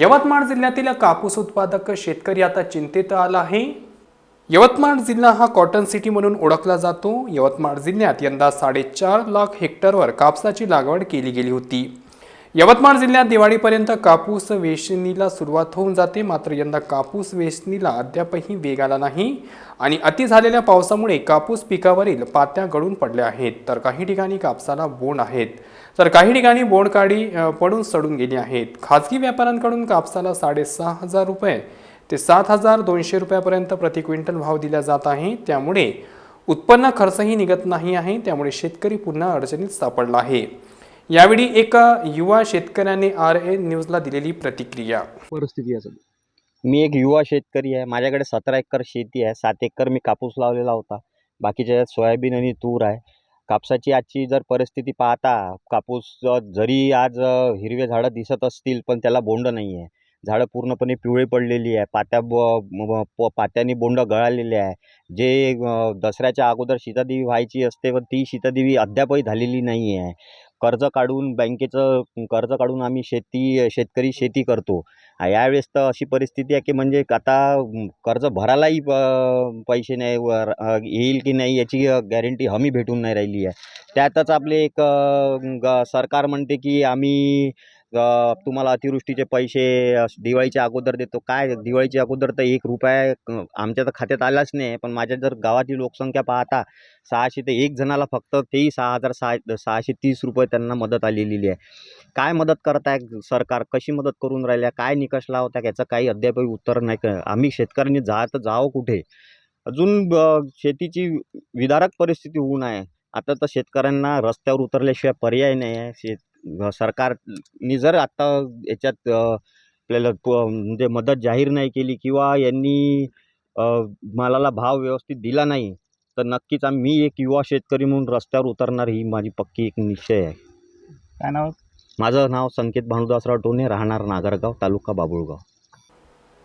यवतमाळ जिल्ह्यातील कापूस उत्पादक शेतकरी आता चिंतेत आला आहे. यवतमाळ जिल्हा हा कॉटन सिटी म्हणून ओळखला जातो. यवतमाळ जिल्ह्यात यंदा साडेचार लाख हेक्टरवर कापसाची लागवड केली गेली होती. यवतमाळ जिल्ह्यात दिवाळीपर्यंत कापूस वेचणीला सुरुवात होऊन जाते. मात्र यंदा कापूस वेचणीला अद्यापही वेग आला नाही आणि अति झालेल्या पावसामुळे कापूस पिकावरील पात्या गळून पडल्या आहेत. तर काही ठिकाणी कापसाला बोंड आहेत. तर काही ठिकाणी बोंडकाडी अ, पडून सडून गेली आहेत. खाजगी व्यापाऱ्यांकडून कापसाला साडेसहा हजार रुपये ते सात हजार दोनशे रुपयापर्यंत प्रति क्विंटल भाव दिला जात आहे. त्यामुळे उत्पन्न खर्चही निघत नाही आहे. त्यामुळे शेतकरी पुन्हा अडचणीत सापडला आहे. यावेळी एका युवा शेतकऱ्याने आर ए न्यूजला दिलेली प्रतिक्रिया. परिस्थिती मी एक युवा शेतकरी आहे. माझ्याकडे सतरा एकर शेती आहे. सात एकर मी कापूस लावलेला होता. बाकीच्या सोयाबीन आणि तूर आहे. कापसाची आजची जर परिस्थिती पाहता कापूस जरी आज हिरवे झाडं दिसत असतील पण त्याला बोंड नाही आहे. झाडं पूर्णपणे पिवळी पडलेली आहे. पात्या ब प- बोंड गळालेले आहे. जे दसऱ्याच्या अगोदर सीतादेवी व्हायची असते पण ती सीतादेवी अद्यापही झालेली नाही आहे. कर्ज काढून बँकेचं कर्ज काढून आम्ही शेती शेतकरी शेती करतो. यावेळेस तर अशी परिस्थिती आहे की म्हणजे आता कर्ज भरायलाही प- पैसे नाही वर येईल की नाही याची गॅरंटी हमी भेटून नाही राहिली आहे. त्यातच आपले एक ग- सरकार म्हणते की आम्ही तुम्हाला अतिवृष्टीचे पैसे दिवाळीच्या अगोदर देतो. काय दिवाळीच्या अगोदर तर एक रुपया आमच्या तर खात्यात आलाच नाही. पण माझ्या जर गावाची लोकसंख्या पाहता सहाशे ते एक जणाला फक्त तेही सहा हजार सहा सहाशे तीस रुपये त्यांना मदत आलेली आहे. काय मदत करत आहे सरकार? कशी मदत करून राहिल्या? काय निकष लावता याचं काही अद्यापही उत्तर नाही. का आम्ही शेतकऱ्यांनी जा तर जावं कुठे? अजून शेतीची विदारक परिस्थिती होऊन आहे. आता तर शेतकऱ्यांना रस्त्यावर उतरल्याशिवाय पर्याय नाही आहे. शेत सरकारनी जर आत्ता याच्यात आपल्याला प- म्हणजे मदत जाहीर नाही केली किंवा यांनी मालाला भाव व्यवस्थित दिला नाही तर नक्कीच आम्ही मी एक युवा शेतकरी म्हणून रस्त्यावर उतरणार ही माझी पक्की एक निश्चय आहे. काय नाव? माझं नाव संकेत भानुदासराव टोने राहणार नागरगाव तालुका बाबुळगाव